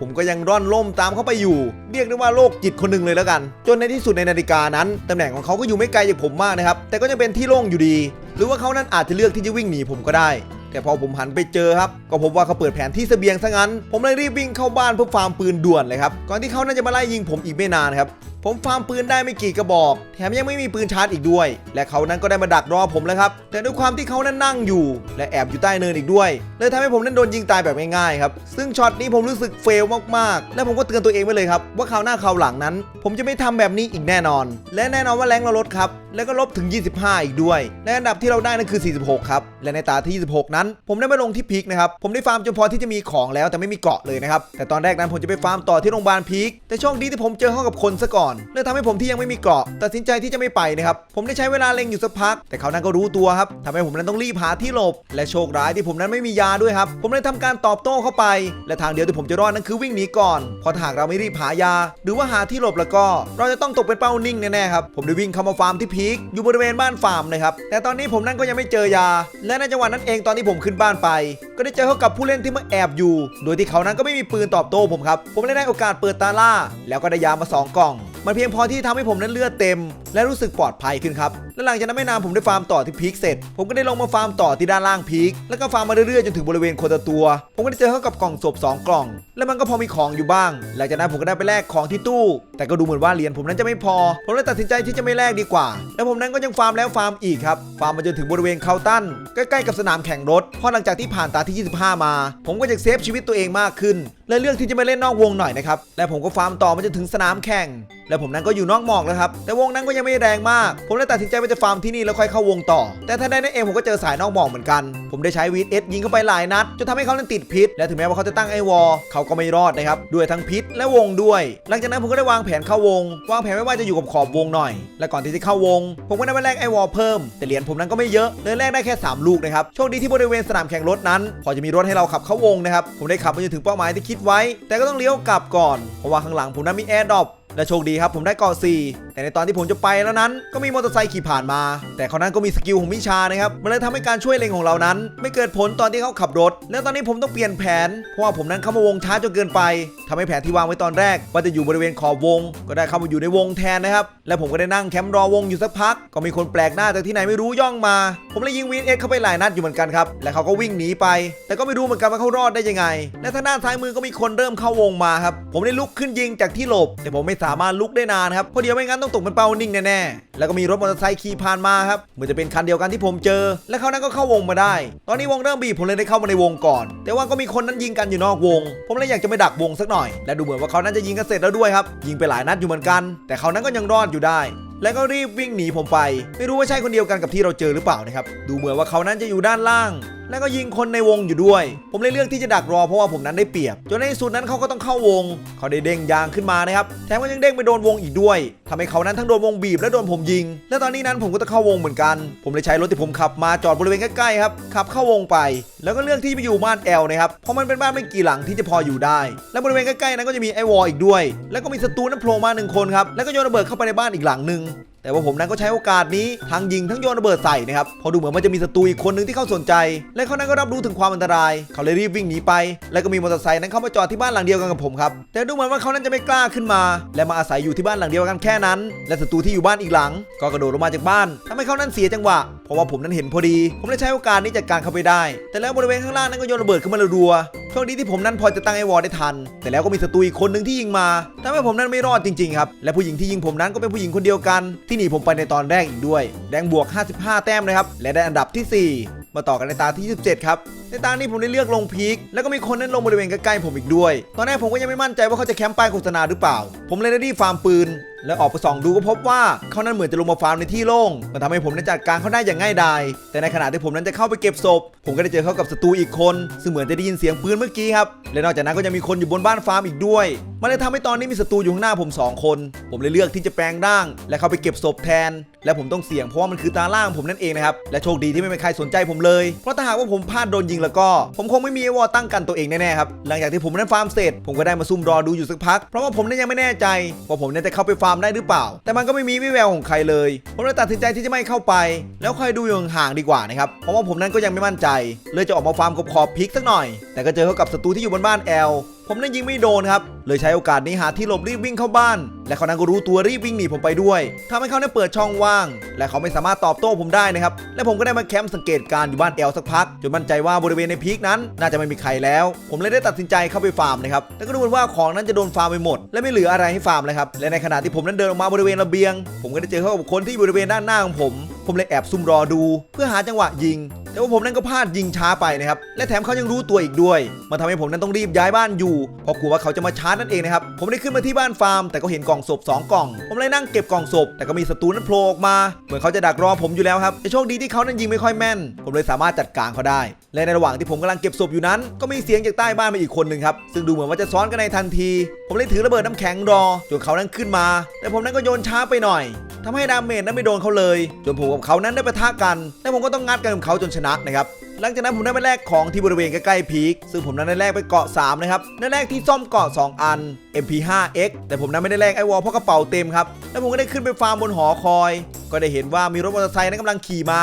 ผมก็ยังร่อนล่มตามเข้าไปอยู่ เรียกได้ว่าโรคจิตคนหนึ่งเลยแล้วกัน จนในที่สุดในนาฬิกานั้นตำแหน่งของเขาก็อยู่ไม่ไกลจากผมมากนะครับ แต่ก็ยังเป็นที่โล่งอยู่ดี หรือว่าเขานั้นอาจจะเลือกที่จะวิ่งหนีผมก็ได้ แต่พอผมหันไปเจอครับ ก็พบว่าเขาเปิดแผนที่เสบียงซะงั้น ผมเลยรีบวิ่งเข้าบ้านเพื่อฟาร์มปืนด่วนเลยครับ ก่อนที่เขานั่นจะมาไล่ยิงผมอีกไม่นานครับ ผมฟาร์มปืนได้ไม่กี่กระบอก แถมยังไม่มีปืนชาร์จอีกด้วย และเขานั้นก็ได้มาดักรอผมแล้วครับ แต่ด้วยความที่เขานั้นนั่งอยู่ และแอบอยู่ใต้เนินอีกด้วย เลยทำให้ผมนั้นโดนยิงตายแบบง่ายๆครับ ซึ่งช็อตนี้ผมรู้สึกเฟลมากๆ และผมก็เตือนตัวเองไว้เลยครับ ว่าคราวหน้าคราวหลังนั้น ผมจะไม่ทำแบบนี้อีกแน่นอน และแน่นอนว่าแรงเราลดครับ แล้วก็ลบถึง 25 อีกด้วย และอันดับที่เราได้นั่นคือ 46 ครับ และในตาที่ 26 นั้น ผมได้ไปลงที่พีคนะครับ ผมได้ฟาร์มจนพอที่จะมีของแล้วแต่ไม่มีเกาะเลยนะครับ แต่ตอนแรกนั้นผมจะไปฟาร์มต่อที่โรงพยาบาลพีคแต่โชคดีที่ผมเจอเข้ากับคนซะก่อนเลยทำให้ผมที่ยังไม่มีเกราะตัดสินใจที่จะไม่ไปนะครับ ผมได้ใช้เวลาเล็งอยู่สักพัก แต่เขานั้นก็รู้ตัวครับทำให้ผมนั้นต้องรีบหาที่หลบ และโชคร้ายที่ผมนั้นไม่มียาด้วยครับ ผมเลยทำการตอบโต้เข้าไป และทางเดียวที่ผมจะรอดนั้นคือวิ่งหนีก่อน เพราะถ้าหากเราไม่รีบหายา หรือว่าหาที่หลบแล้วก็ เราจะต้องตกเป็นเป้านิ่งแน่ๆครับ ผมได้วิ่งเข้ามาฟาร์มที่พีคอยู่บริเวณบ้านฟาร์มนะครับ แต่ตอนนี้ผมนั้นก็ยังไม่เจอยา และในจังหวะนั้นเองตอนที่ผมขึ้นบ้านไป ก็ได้เจอเข้ากับผู้เล่นที่มาแอบอยู่ โดยที่เขานั้นก็ไม่มีปืนตอบโต้ผมครับ ผมเลยได้โอกาสเปิดตาล่า แล้วก็ได้ยามาสองกล่องมันเพียงพอที่ทำให้ผมนั้นเลือดเต็ม และรู้สึกปลอดภัยขึ้นครับ และหลังจากนั้นไม่นานผมได้ฟาร์มต่อที่พีคเสร็จ ผมก็ได้ลงมาฟาร์มต่อที่ด้านล่างพีคแล้วก็ฟาร์มมาเรื่อยๆจนถึงบริเวณโคตะตัว ผมก็ได้เจอเข้ากับกล่องศพสองกล่อง และมันก็พอมีของอยู่บ้าง หลังจากนั้นผมก็ได้ไปแลกของที่ตู้ แต่ก็ดูเหมือนว่าเหรียญผมนั้นจะไม่พอ ผมเลยตัดสินใจที่จะไม่แลกดีกว่า แล้วผมนั้นก็ยังฟาร์มแล้วฟาร์มอีกครับ ฟาร์มมาจนถึงบริเวณเคาน์ตันใกล้ๆกับสนามแข่งรถเพราะหลังจากที่ผ่านตาที่ 25 มา ผมก็จะเซฟชีวิตตัวเองมากขึ้นและเลือกที่จะไม่เล่นนอกวงหน่อยนะครับ และผมก็ฟาร์มต่อมาจนถึงสนามแข่ง และผมนั้นก็อยู่นอกหมอกแล้วครับ แต่วงนั้นก็ยังไม่แรงมาก ผมเลยตัดสินใจว่าจะฟาร์มที่นี่แล้วค่อยเข้าวงต่อ แต่ถ้าได้นั่นเองผมก็เจอสายนอกหมอกเหมือนกัน ผมได้ใช้วีดเอสยิงเข้าไปหลายนัดจนทำให้เขานั้นติดพิษ และถึงแม้ว่าเขาจะตั้งไอวอลเขาก็ไม่รอดนะครับด้วยทั้งพิษและวงด้วย หลังจากนั้นผมก็ได้วางแผนเข้าวง วางแผนไว้ว่าจะอยู่กับขอบวงหน่อย และก่อนที่จะเข้าวง ผมก็ได้ไปแลกไอวอลเพิ่ม แต่เหรียญผมนั้นก็ไม่เยอะเลยแลกได้แค่ 3 ลูกนะครับโชคดีที่บริเวณสนามแข่งรถนั้น พอจะมีรถให้เราขับเข้าวงนะครับผมได้ขับมาจนถึงเป้าหมายที่คิดไว้ แต่ก็ต้องเลี้ยวกลับก่อนเพราะว่าข้างหลังผมนั้นมีแอร์ดรอป และโชคดีครับผมได้เกาะ4แต่ในตอนที่ผมจะไปแล้วนั้น ก็มีมอเตอร์ไซค์ขี่ผ่านมา แต่เขานั้นก็มีสกิลของมิชานะครับมันเลยทำให้การช่วยเล็งของเรานั้น ไม่เกิดผลตอนที่เขาขับรถ แล้วตอนนี้ผมต้องเปลี่ยนแผน เพราะว่าผมนั้นเข้ามาวงช้าจนเกินไปทำให้แผนที่วางไว้ตอนแรก ว่าจะอยู่บริเวณขอบวง ก็ได้เข้ามาอยู่ในวงแทนนะครับและผมก็ได้นั่งแคมป์รอวงอยู่สักพัก ก็มีคนแปลกหน้าจากที่ไหนไม่รู้ย่องมา ผมเลยยิงวีนเอสเข้าไปหลายนัดอยู่เหมือนกันครับและเขาก็วิ่งหนีไป แต่ก็ไม่รู้เหมือนกันว่าเขารอดได้ยังไง และทางด้านซ้ายมือก็มีคนเริ่มเข้าวงมาครับผมได้ลุกขึ้นยิงจากที่หลบ แต่ผมไม่สามารถลุกได้นานครับเพราะเดียวไม่งั้นต้องตกเป็นเป้านิ่งแน่ๆแล้วก็มีรถมอเตอร์ไซค์ขี่ผ่านมาครับเหมือนจะเป็นคันเดียวกันที่ผมเจอ และเขานั้นก็เข้าวงมาได้ ตอนนี้วงเริ่มบีบผมเลยได้เข้ามาในวงก่อน แต่ว่าก็มีคนนั้นยิงกันอยู่นอกวง ผมเลยอยากจะไปดักวงสักหน่อย และดูเหมือนว่าเขานั้นจะยิงกันเสร็จแล้วด้วยครับยิงไปหลายนัดอยู่เหมือนกัน แต่เขานั้นก็ยังรอดอยู่ได้แล้วก็รีบวิ่งหนีผมไป ไม่รู้ว่าใช่คนเดียวกันกับที่เราเจอหรือเปล่านะครับ ดูเหมือนว่าเขานั้นจะอยู่ด้านล่าง แล้วก็ยิงคนในวงอยู่ด้วย ผมเลยเลือกที่จะดักรอเพราะว่าผมนั้นได้เปรียบ จนในสุดนั้นเขาก็ต้องเข้าวง เขาได้เด้งยางขึ้นมานะครับ แถมก็ยังเด้งไปโดนวงอีกด้วยทำให้เขานั้นทั้งโดนวงบีบและโดนผมยิง และตอนนี้นั้นผมก็จะเข้าวงเหมือนกัน ผมเลยใช้รถที่ผมขับมาจอดบริเวณใกล้ๆครับ ขับเข้าวงไป แล้วก็เลือกที่ไปอยู่บ้านแอลนะครับ เพราะมันเป็นบ้านไม่กี่หลังที่จะพออยู่ได้ และบริเวณใกล้ๆนั้นก็จะมีไอวอลอีกด้วย แล้วก็มีศัตรูนั้นโผล่มาหนึ่งคนครับ แล้วก็โยนระเบิดเข้าไปในบ้านอีกหลังหนึ่ง แต่ว่าผมนั้นก็ใช้โอกาสนี้ทั้งยิงทั้งโยนระเบิดใส่นะครับพอดูเหมือนมันจะมีศัตรูอีกคนหนึ่งที่เข้าสนใจ และเขานั้นก็รับรู้ถึงความอันตราย เขาเลยรีบวิ่งหนีไป แล้วก็มีมอเตอร์ไซค์นั้นเข้ามาจอดที่บ้านหลังเดียวกันกับผมครับแต่ดูเหมือนว่าเขานั้นจะไม่กล้าขึ้นมา และมาอาศัยอยู่ที่บ้านหลังเดียวกันแค่นั้น และศัตรูที่อยู่บ้านอีกหลัง ก็กระโดดลงมาจากบ้านทำให้เขานั้นเสียจังหวะเพราะว่าผมนั้นเห็นพอดี ผมเลยใช้โอกาสนี้จัดการเข้าไปได้ แต่แล้วบริเวณข้างล่างนั้นก็โยนระเบิดขึ้นมารัวๆโชคดีที่ผมนั้นพอจะตั้งไอวอลได้ทัน แต่แล้วก็มีศัตรูอีกคนหนึ่งที่ยิงมาทำให้ผมนั้นไม่รอดจริงๆครับ และผู้หญิงที่ยิงผมนั้นก็เป็นผู้หญิงคนเดียวกัน ที่หนีผมไปในตอนแรกอีกด้วย แดงบวก 55 แต้มนะครับ และได้อันดับที่ 4มาต่อกันในตาที่ 27 ครับ ในตานี้ผมได้เลือกลงพีคแล้วก็มีคนนั้นลงบริเวณใกล้ๆผมอีกด้วย ตอนแรกผมก็ยังไม่มั่นใจว่าเขาจะแคมป์ป้ายโฆษณาหรือเปล่า ผมเลยได้รีบฟาร์มปืน แล้วออกไปส่องดูก็พบว่าเขานั้นเหมือนจะลงมาฟาร์มในที่โล่งมันทำให้ผมนั้นจัดการเขาได้อย่างง่ายดาย แต่ในขณะที่ผมนั้นจะเข้าไปเก็บศพ ผมก็ได้เจอเขากับศัตรูอีกคน ซึ่งเหมือนจะได้ยินเสียงปืนเมื่อกี้ครับ และนอกจากนั้นก็ยังมีคนอยู่บนบ้านฟาร์มอีกด้วย มันเลยทำให้ตอนนี้มีศัตรูอยู่ข้างหน้าผมสองคน ผมเลยเลือกที่จะแปลงร่าง และเข้าไปเก็บศพแทน และผมต้องเสี่ยงเพราะว่ามันคือตาล่างผมนั่นเองนะครับ และโชคดีที่ไม่มีใครสนใจผมเลย เพราะถ้าหากว่าผมพลาดโดนยิงแล้วก็ ผมคงไม่มีอวอตั้งกันตัวเองแน่ๆครับ หลังจากที่ผมนั้นฟาร์มเสร็จ ผมก็ได้มาซุ่มรอดูอยู่สักพัก เพราะว่าผมนั้นยังไม่แน่ใจว่าผมนั้นจะเข้าไปฟาร์มได้หรือเปล่า แต่มันก็ไม่มีวิแววของใครเลย ผมเลยตัดสินใจที่จะไม่เข้าไป แล้วคอยดูอยู่ห่างดีกว่านะครับ เพราะว่าผมนั้นก็ยังไม่มั่นใจ เลยจะออกมาฟาร์มกบขอบพิกสักหน่อย แต่ก็เจอเขากับศัตรูที่อยู่บนบ้านแอล ผมนั้นยิงไม่โดนครับ เลยใช้โอกาสนี้หาที่หลบรีบวิ่งเข้าบ้าน และเขานั้นก็รู้ตัวรีบวิ่งหนีผมไปด้วยทำให้เขานั้เปิดช่องว่าง และเขาไม่สามารถตอบโต้ผมได้นะครับ และผมก็ได้มาแคมป์สังเกตการณ์อยู่บ้านแอลสักพัก จนมั่นใจว่าบริเวณในพีคนั้น น่าจะไม่มีใครแล้ว ผมเลยได้ตัดสินใจเข้าไปฟาร์มนะครับ แต่ก็ดูเหมือนว่าของนั้นจะโดนฟาร์มไปหมด และไม่เหลืออะไรให้ฟาร์มเลยครับ และในขณะที่ผมนั้นเดินออกมาบริเวณระเบียง ผมก็ได้เจอเข้ากับคนที่บริเวณด้านหน้าของผม ผมเลยแอบซุ่มรอดู เพื่อหาจังหวะยิง แต่ว่าผมนั้นก็พลาดยิงช้าไปนะครับ และแถมเขายังรู้ตัวอีกด้วยมันทำให้ผมนั้นต้องรีบย้ายบ้านอยู่เพราะกลัวว่าเขาจะมาชาร์จนั่นเองนะครับ ผมได้ขึ้นมาที่บ้านฟาร์ม แต่ก็เห็นกล่องศพ2กล่อง ผมเลยนั่งเก็บกล่องศพ แต่ก็มีศัตรูนั้นโผล่ออกมา เหมือนเขาจะดักรอผมอยู่แล้วครับแต่โชคดีที่เขานั้นยิงไม่ค่อยแม่น ผมเลยสามารถจัดการเขาได้ และในระหว่างที่ผมกำลังเก็บศพอยู่นั้น ก็มีเสียงจากใต้บ้านมาอีกคนหนึ่งครับซึ่งดูเหมือนว่าจะซ้อนกันในทันที ผมเลยถือระเบิดน้ำแข็งรอจนเขานั้นขึ้นมา แต่ผมนั้นก็โยนช้าไปหน่อยทำให้ดาเมจนั้นไม่โดนเขาเลย จนผมกับเขานั้นได้ปะทะกันและผมก็ต้องงัดกันกับเขาจนชนะนะครับหลังจากนั้นผมได้ไปแลกของที่บริเวณใกล้ๆพีคซึ่งผมนั้นได้แลกไปเกาะ 3 นะครับได้แลกที่ซ่อมเกาะ 2 อัน MP5X แต่ผมนั้นไม่ได้แลกไอวอลเพราะกระเป๋าเต็มครับ แล้วผมก็ได้ขึ้นไปฟาร์มบนหอคอย ก็ได้เห็นว่ามีรถมอเตอร์ไซค์นั้นกำลังขี่มา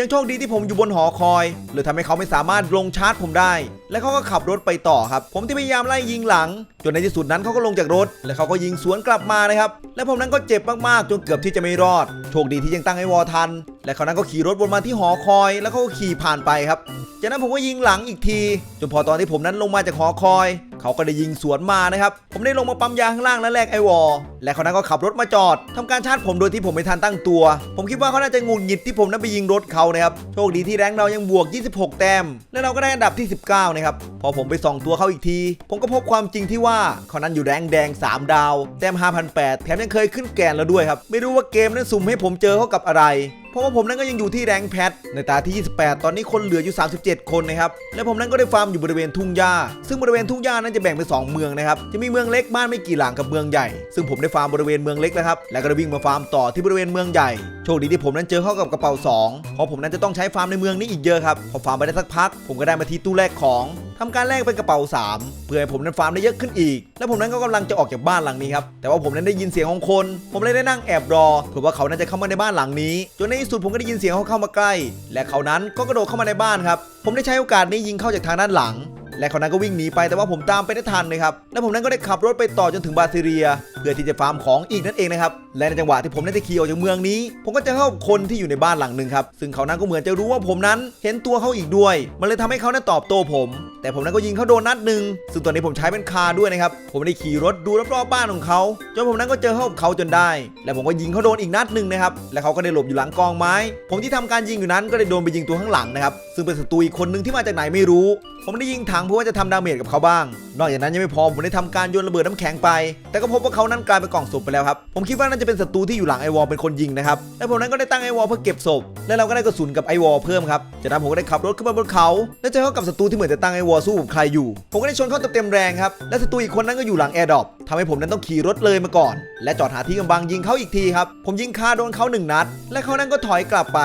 ยังโชคดีที่ผมอยู่บนหอคอยเลยทำให้เขาไม่สามารถลงชาร์จผมได้ และเขาก็ขับรถไปต่อครับ ผมที่พยายามไล่ยิงหลัง จนในที่สุดนั้นเขาก็ลงจากรถ และเขาก็ยิงสวนกลับมานะครับ และผมนั้นก็เจ็บมากๆ จนเกือบที่จะไม่รอด โชคดีที่ยังตั้งไอ้วอทัน และเขานั้นก็ขี่รถวนมาที่หอคอย แล้วเขาก็ขี่ผ่านไปครับ จากนั้นผมก็ยิงหลังอีกที จนพอตอนที่ผมนั้นลงมาจากหอคอย เขาก็ได้ยิงสวนมานะครับ ผมได้ลงมาปั๊มยาข้างล่างและแลกไอวอลและเขานั้นก็ขับรถมาจอดทำการชาร์จผมโดยที่ผมไม่ทันตั้งตัว ผมคิดว่าเขาน่าจะงุนหงิดที่ผมนั้นไปยิงรถเขานะครับ โชคดีที่แรงเรายังบวก 26 แต้ม และเราก็ได้อันดับที่ 19 นะครับ พอผมไปส่องตัวเขาอีกที ผมก็พบความจริงที่ว่าเขานั้นอยู่แรงแดง 3 ดาว แต้ม5,008แถมยังเคยขึ้นแกนแล้วด้วยครับ ไม่รู้ว่าเกมนั้นสุ่มให้ผมเจอเขากับอะไร ราะว่าผมนั้นก็ยังอยู่ที่แรงแพท ในตาที่ 28 ตอนนี้คนเหลืออยู่ 37 คนนะครับ และผมนั้นก็ได้ฟาร์มอยู่บริเวณทุ่งหญ้า ซึ่งบริเวณทุ่งหญ้านั้นจะแบ่งเป็น 2 เมืองนะครับ จะมีเมืองเล็กบ้านไม่กี่หลังกับเมืองใหญ่ ซึ่งผมได้ฟาร์มบริเวณเมืองเล็กแล้วครับ แล้วก็ได้วิ่งมาฟาร์มต่อที่บริเวณเมืองใหญ่ โชคดีที่ผมนั้นเจอเข้ากับกระเป๋า2เพราะผมนั้นจะต้องใช้ฟาร์มในเมืองนี้อีกเยอะครับพอฟาร์มไปได้สักพัก ผมก็ได้มาที่ตู้แลกของทำการแลกเป็นกระเป๋า 3 เพื่อให้ผมนั้นฟาร์มได้เยอะขึ้นอีก และผมนั้นก็กำลังจะออกจากบ้านหลังนี้ครับ แต่ว่าผมนั้นได้ยินเสียงของคน ผมเลยได้นั่งแอบรอเผื่อว่าเขานั้นจะเข้ามาในบ้านหลังนี้ จนในที่สุดผมก็ได้ยินเสียงเขาเข้ามาใกล้ และเขานั้นก็กระโดดเข้ามาในบ้านครับ ผมได้ใช้โอกาสนี้ยิงเข้าจากทางด้านหลัง และเขานั้นก็วิ่งหนีไปแต่ว่าผมตามไปได้ทันเลยครับ และผมนั้นก็ได้ขับรถไปต่อจนถึงบาซิเรีย เพื่อที่จะฟาร์มของอีกนั่นเองนะครับ และในจังหวะที่ผมได้ขี่ออกจากเมืองนี้ ผมก็จะเข้ากับคนที่อยู่ในบ้านหลังหนึ่งครับ ซึ่งเขานั้นก็เหมือนจะรู้ว่าผมนั้นเห็นตัวเขาอีกด้วย มันเลยทำให้เขานั้นตอบโต้ผม แต่ผมนั้นก็ยิงเขาโดนนัดหนึ่งซึ่งตอนนี้ผมใช้เป็นคาด้วยนะครับ ผมได้ขี่รถดูรอบๆบ้านของเขา จนผมนั้นก็เจอเข้ากับเขาจนได้ และผมก็ยิงเขาโดนอีกนัดหนึ่งนะครับ และเขาก็ได้หลบอยู่หลังกองไม้ ผมที่ทำการยิงอยู่นั้นก็ได้โดนไปยิงตัวข้างหลังนะครับ ซึ่งเป็นศัตรูอีกคนหนึ่งที่มาจากไหนไม่รู้ ผมได้ยิงถังเพื่อว่าจะทำดาเมจกับเขาบ้าง นอกจากนั้นยังไม่พอผมได้ทำการโยนระเบิดน้ำแข็งไป แต่ก็พบว่าเขานั้นกลายเป็นกล่องศพไปแล้วครับ ผมคิดว่าน่าจะเป็นศัตรูที่อยู่หลังไอวอลเป็นคนยิงนะครับและผมนั้นก็ได้ตั้งไอวอลเพื่อเก็บศพและเราก็ได้กระสุนกับไอวอลเพิ่มครับจากนั้นผมก็ได้ขับรถขึ้นมาบนเขา และเจอเข้ากับศัตรูที่เหมือนจะตั้งไอวอลสู้กับใครอยู่ ผมก็ได้ชนเข้าเต็มแรงครับและศัตรูอีกคนนั้นก็อยู่หลังแอร์ดรอปทำให้ผมนั้นต้องขี่รถเลยมาก่อน และจอดหาที่กำบังยิงเขาอีกทีครับผมยิงคาโดนเขาหนึ่งนัด และเขานั้นก็ถอยกลับไป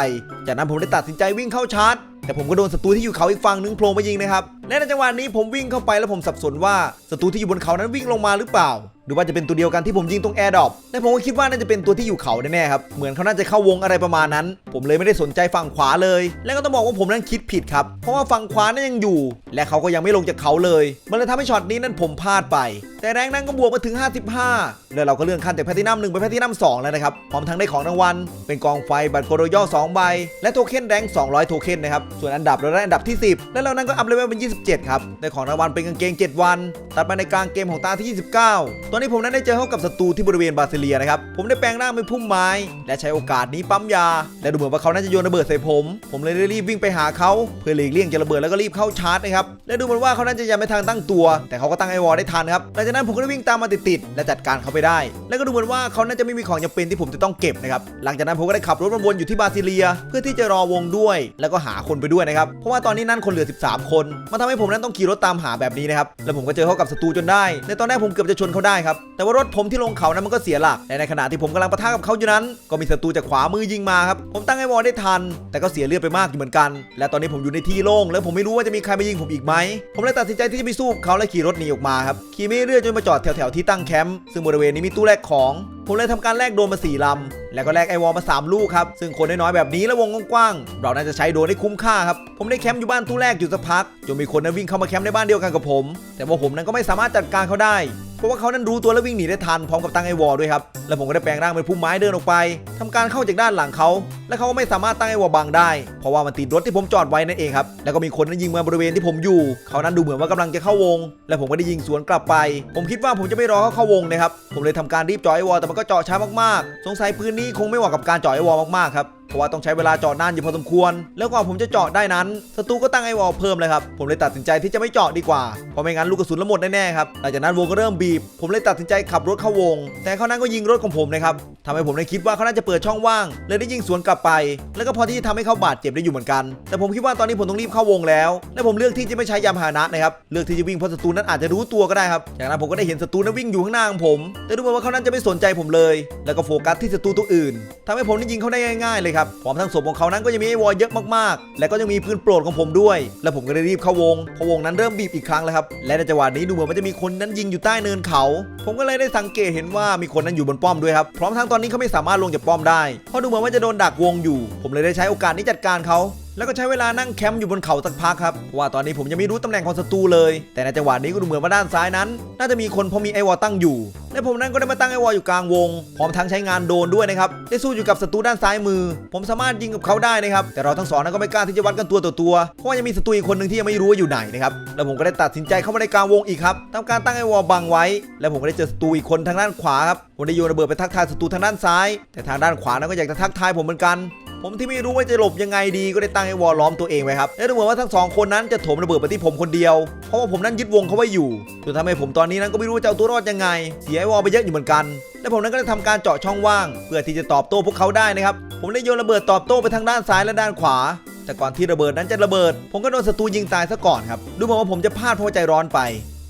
จากนั้นผมได้ตัดสินใจวิ่งเข้าชาร์จแต่ผมก็โดนศัตรูที่อยู่เขาอีกฝั่งนึงโผล่มายิงนะครับและในจังหวะนี้ผมวิ่งเข้าไปแล้วผมสับสนว่าศัตรูที่อยู่บนเขานั้นวิ่งลงมาหรือเปล่าหรือว่าจะเป็นตัวเดียวกันที่ผมยิงตรงแอร์ดรอปและผมก็คิดว่าน่าจะเป็นตัวที่อยู่เขาแน่ๆครับ เหมือนเขาน่าจะเข้าวงอะไรประมาณนั้น ผมเลยไม่ได้สนใจฝั่งขวาเลย และก็ต้องบอกว่าผมนั้นคิดผิดครับ เพราะว่าฝั่งขวานั้นยังอยู่ และเขาก็ยังไม่ลงจากเขาเลย มันเลยทำให้ช็อตนี้นั้นผมพลาดไป แต่แรงนั้นก็บวกมาถึง 55 แล้วเราก็เลื่อนขั้นจากแพลตินัม1ไปแพลตินัม2แล้วนะครับ พร้อมทั้งได้ของรางวัล เป็นกองไฟบัตรโกโรย่อ2ใบ และโทเค็นแรง200 โทเค็นนะครับ ส่วนอันดับเราได้อันดับที่ 10 และเรานั้นก็อัพเลเวลเป็น 27 ครับ ได้ของรางวัลเป็นกางเกง 7 วัน ตัดมาในกลางเกมของตาที่ 29ตอนอนนี้ผมนั้นได้เจอเข้ากับศัตรูที่บริเวณบาซิเลียนะครับ ผมได้แปลงร่างเป็นพุ่มไม้ และใช้โอกาสนี้ปั๊มยา และดูเหมือนว่าเขาน่าจะโยนระเบิดใส่ผม ผมเลยได้รีบวิ่งไปหาเขาเพื่อหลีกเลี่ยงจะระเบิดแล้วก็รีบเข้าชาร์จนะครับ และดูเหมือนว่าเขาน่าจะยังไม่ทางตั้งตัว แต่เขาก็ตั้งไอวอลได้ทันครับ หลังจากนั้นผมก็ได้วิ่งตามมาติดๆและจัดการเขาไปได้ แล้วก็ดูเหมือนว่าเขาน่าจะไม่มีของจำเป็นที่ผมจะต้องเก็บนะครับ หลังจากนั้นผมก็ได้ขับรถวนๆอยู่ที่บาซิเลีย เพื่อที่จะรอวงด้วย แล้วก็หาคนไปด้วยนะครับ เพราะว่าตอนนี้นั่นคนเหลือ 13 คน มันทำให้ผมนั้นต้องขี่รถตามหาแบบนี้นะครับ แล้วผมก็เจอเขากับศัตรูจนได้ ในตอนแรกผมเกือบจะชนเขาได้ครับ แต่ว่ารถผมที่ลงเขานั้นมันก็เสียหลักและในขณะที่ผมกำลังปะทะกับเขาอยู่นั้น ก็มีศัตรูจากขวามือยิงมาครับ ผมตั้งไอ้วอลได้ทัน แต่ก็เสียเลือดไปมากอยู่เหมือนกัน และตอนนี้ผมอยู่ในที่โล่งแล้วผมไม่รู้ว่าจะมีใครมายิงผมอีกไหม ผมเลยตัดสินใจที่จะไปสู้เขาและขี่รถหนีออกมาครับ ขี่ไม่เรื่อยจนมาจอดแถวๆที่ตั้งแคมป์ ซึ่งบริเวณนี้มีตู้แลกของ ผมเลยทำการแลกโดนมาสี่ลำแล้วก็แลกไอวอลมา 3 ลูกครับ ซึ่งคนน้อยๆแบบนี้และวงกว้างๆ เราน่าจะใช้โดนได้คุ้มค่าครับ ผมได้แคมป์อยู่บ้านตู้แรกอยู่สักพัก จนมีคนนั้นวิ่งเข้ามาแคมป์ในบ้านเดียวกันกับผม แต่ว่าผมนั้นก็ไม่สามารถจัดการเขาได้ เพราะว่าเขานั้นรู้ตัวและวิ่งหนีได้ทันพร้อมกับตั้งไอวอลด้วยครับ แล้วผมก็ได้แปลงร่างเป็นพุ่มไม้เดินออกไปทำการเข้าจากด้านหลังเขา และเขาก็ไม่สามารถตั้งไอวอลบังได้ เพราะว่ามันติดรถที่ผมจอดไว้นั่นเองครับ แล้วก็มีคนนั้นยิงมาบริเวณที่ผมอยู่ เขานั้นดูเหมือนว่ากำลังจะเข้าวง และผมก็ได้ยิงสวนกลับไป ผมคิดว่าผมจะไม่รอเขาเข้าวงนะครับ ผมเลยทำการรีบจ่อไอวอลแต่มันก็เจาะช้ามากๆ สงสัยพื้นนี้คงไม่เหมาะกับการเจาะไอวอลมากๆครับ เพราะว่าต้องใช้เวลาเจาะนานอยู่พอสมควร แล้วกว่าผมจะเจาะได้นั้นศัตรูก็ตั้งไอวอลเพิ่มเลยครับผมเลยตัดสินใจที่จะไม่เจาะดีกว่าเพราะไม่งั้นลูกกระสุนละหมดแน่ๆครับหลังจากนั้นวงก็เริ่มบีบ ผมเลยตัดสินใจขับรถเข้าวง แต่เขานั้นก็ยิงรถของผมนะครับทำให้ผมได้คิดว่าเขาน่าจะเปิดช่องว่างเลยได้ยิงสวนกลับไป แล้วก็พอที่จะทำให้เขาบาดเจ็บได้อยู่เหมือนกัน แต่ผมคิดว่าตอนนี้ผมต้องรีบเข้าวงแล้ว และผมเลือกที่จะไม่ใช้ยานพาหนะนะครับเลือกที่จะวิ่งเพราะศัตรูนั้นอาจจะรู้ตัวก็ได้ครับจากนั้นผมก็ได้เห็นศัตรูนั้นวิ่งอยู่ข้างหน้าของผม แต่ดูเหมือนว่าเขานั้นจะไม่สนใจผมเลย แล้วก็โฟกัสที่ศัตรูตัวอื่นทำให้ผมได้ยิงเขาได้ง่ายๆเลยครับพร้อมทั้งศพของเขานั้นก็ยังมีไอวอลเยอะมากๆ และก็ยังมีพื้นโปรดของผมด้วย และผมก็ได้รีบเข้าวงเพราะวงนั้นเริ่มบีบอีกครั้งแล้วครับและในจังหวะนี้ดูเหมือนว่าจะมีคนนั้นยิงอยู่ใต้เนินเขา ผมก็เลยได้สังเกตเห็นว่ามีคนนั้นอยู่บนป้อมด้วยครับพร้อมทั้งตอนนี้เขาไม่สามารถลงจากป้อมได้เพราะดูเหมือนว่าจะโดนดักวงอยู่ ผมเลยได้ใช้โอกาสนี้จัดการเขาแล้วก็ใช้เวลานั่งแคมป์อยู่บนเขาสักพักครับเพราะว่าตอนนี้ผมยังไม่รู้ตำแหน่งของศัตรูเลย แต่ในจังหวะนี้ก็ดูเหมือนว่าด้านซ้ายนั้น น่าจะมีคนเพราะมีไอวอลตั้งอยู่ และผมนั้นก็ได้มาตั้งไอวอลอยู่กลางวง พร้อมทั้งใช้งานโดนด้วยนะครับ ได้สู้อยู่กับศัตรูด้านซ้ายมือ ผมสามารถยิงกับเขาได้นะครับ แต่เราทั้งสองนั้นก็ไม่กล้าที่จะวัดกันตัวต่อตัว เพราะว่ายังมีศัตรูอีกคนหนึ่งที่ยังไม่รู้ว่าอยู่ไหนนะครับ แล้วผมก็ได้ตัดสินใจเข้ามาในกลางวงอีกครับทำการตั้งไอวอลบังไว้ แล้วผมก็ได้เจอศัตรูอีกคนทางด้านขวาครับ ผมได้โยนระเบิดไปทักทายศัตรูทางด้านซ้าย แต่ทางด้านขวานั้นก็อยากจะทักทายผมเหมือนกัน ผมที่ไม่รู้ว่าจะหลบยังไงดีก็ได้ตั้งไอ้วอลล้อมตัวเองไว้ครับและดูเหมือนว่าทั้งสองคนนั้นจะโถมระเบิดไปที่ผมคนเดียว เพราะว่าผมนั้นยึดวงเขาไว้อยู่จนทำให้ผมตอนนี้นั้นก็ไม่รู้ว่าจะเอาตัวรอดยังไง เสียไอ้วอลไปเยอะอยู่เหมือนกัน และผมนั้นก็ได้ทำการเจาะช่องว่าง เพื่อที่จะตอบโต้พวกเขาได้นะครับ ผมได้โยนระเบิดตอบโต้ไปทางด้านซ้ายและด้านขวาแต่ก่อนที่ระเบิดนั้นจะระเบิด ผมก็โดนศัตรูยิงตายซะก่อนครับ ดูเหมือนว่าผมจะพลาดเพราะใจร้อนไป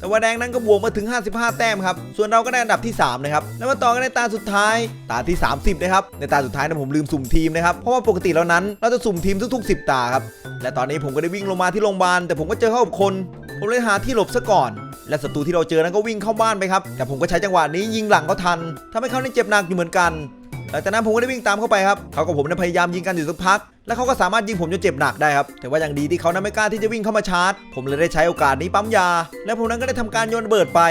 แต่ว่าแดงนั้นก็บวกมาถึง 55 แต้มครับ ส่วนเราก็ได้อันดับที่ 3 นะครับ แล้วมาต่อกันในตาสุดท้าย ตาที่ 30 นะครับ ในตาสุดท้ายนะผมลืมสุ่มทีมนะครับ เพราะว่าปกติแล้วนั้นเราจะสุ่มทีมทุกๆ 10 ตาครับ และตอนนี้ผมก็ได้วิ่งลงมาที่โรงพยาบาล แต่ผมก็เจอเข้ากับคน ผมเลยหาที่หลบซะก่อน และศัตรูที่เราเจอนั้นก็วิ่งเข้าบ้านไปครับ แต่ผมก็ใช้จังหวะนี้ยิงหลังเขาทันทำให้เขาได้เจ็บหนักอยู่เหมือนกันหลังจากนั้นผมก็ได้วิ่งตามเข้าไปครับเขากับผมได้พยายามยิงกันอยู่สักพัก แล้วเขาก็สามารถยิงผมจนเจ็บหนักได้ครับ แต่ว่าอย่างดีที่เขานั้นไม่กล้าที่จะวิ่งเข้ามาชาร์จ ผมเลยได้ใช้โอกาสนี้ปั๊มยา แล้วผมนั้นก็ได้ทำการโยนเบิดไป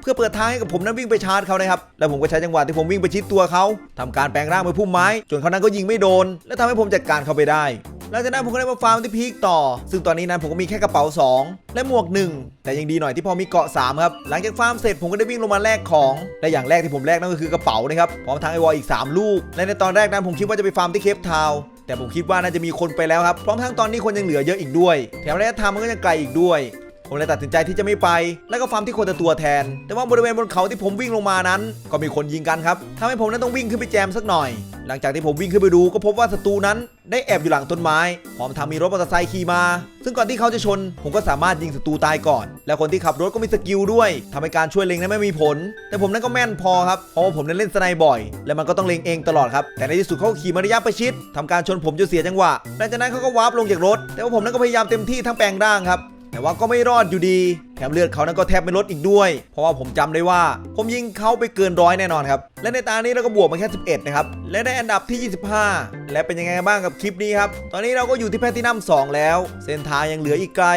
เพื่อเปิดทางให้กับผมนั้นวิ่งไปชาร์จเขานะครับ แล้วผมก็ใช้จังหวะที่ผมวิ่งไปชิดตัวเขาทำการแปลงร่างเป็นพุ่มไม้ จนเขานั้นก็ยิงไม่โดน และทำให้ผมจัดการเขาไปได้หลังจากนั้นผมก็ได้มาฟาร์มที่พีคต่อ ซึ่งตอนนี้นั้นผมก็มีแค่กระเป๋า 2 และหมวก 1 แต่ยังดีหน่อยที่พอมีเกาะ 3 ครับ หลังจากฟาร์มเสร็จผมก็ได้วิ่งลงมาแลกของ และอย่างแรกที่ผมแลกนั่นก็คือกระเป๋านะครับ พร้อมทั้งไอวอลอีก 3 ลูก และในตอนแรกนั้นผมคิดว่าจะไปฟาร์มที่เคปทาว แต่ผมคิดว่าน่าจะมีคนไปแล้วครับพร้อมทั้งตอนนี้คนยังเหลือเยอะอีกด้วย แถมระยะทางมันก็ยังไกลอีกด้วย ผมเลยตัดสินใจที่จะไม่ไป แล้วก็ฟาร์มที่คนจะตัวแทน แต่ว่าบริเวณบนเขาที่ผมวิ่งลงมานั้น ก็มีคนยิงกันครับทำให้ผมนั้นต้องวิ่งขึ้นไปแจมสักหน่อย หลังจากที่ผมวิ่งขึ้นไปดูก็พบว่าศัตรูนั้น ได้แอบอยู่หลังต้นไม้ พร้อมทั้งมีรถมอเตอร์ไซค์ขี่มา ซึ่งก่อนที่เขาจะชน ผมก็สามารถยิงศัตรูตายก่อน และคนที่ขับรถก็มีสกิลด้วยทำให้การช่วยเล็งนั้นไม่มีผล แต่ผมนั้นก็แม่นพอครับ เพราะว่าผมนั้นเล่นสไนบ่อย และมันก็ต้องเล็งเองตลอดครับ แต่ในที่สุดเขาขี่มาระยะประชิดทำการชนผมจนเสียจังหวะหลังจากนั้นเขาก็วาร์ปลงจากรถ แต่ว่าผมนั้นก็พยายามเต็มที่ทั้งแปลงร่างครับ แต่ว่าก็ไม่รอดอยู่ดี แถมเลือดเขานั้นก็แทบไม่ลดอีกด้วย เพราะว่าผมจำได้ว่า ผมยิงเขาไปเกินร้อยแน่นอนครับ และในตานี้เราก็บวกมาแค่ 11 นะครับ และได้อันดับที่ 25 และเป็นยังไงบ้างกับคลิปนี้ครับ ตอนนี้เราก็อยู่ที่แพทตินัม2 แล้ว เส้นทางยังเหลืออีกไกล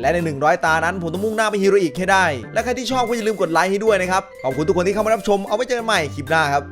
และใน 100 ตานั้นผมต้องมุ่งหน้าไปฮีโร่อีกให้ได้ และใครที่ชอบก็อย่าลืมกดไลค์ให้ด้วยนะครับ ขอบคุณทุกคนที่เข้ามารับชม เอาไว้เจอกันใหม่คลิปหน้าครับ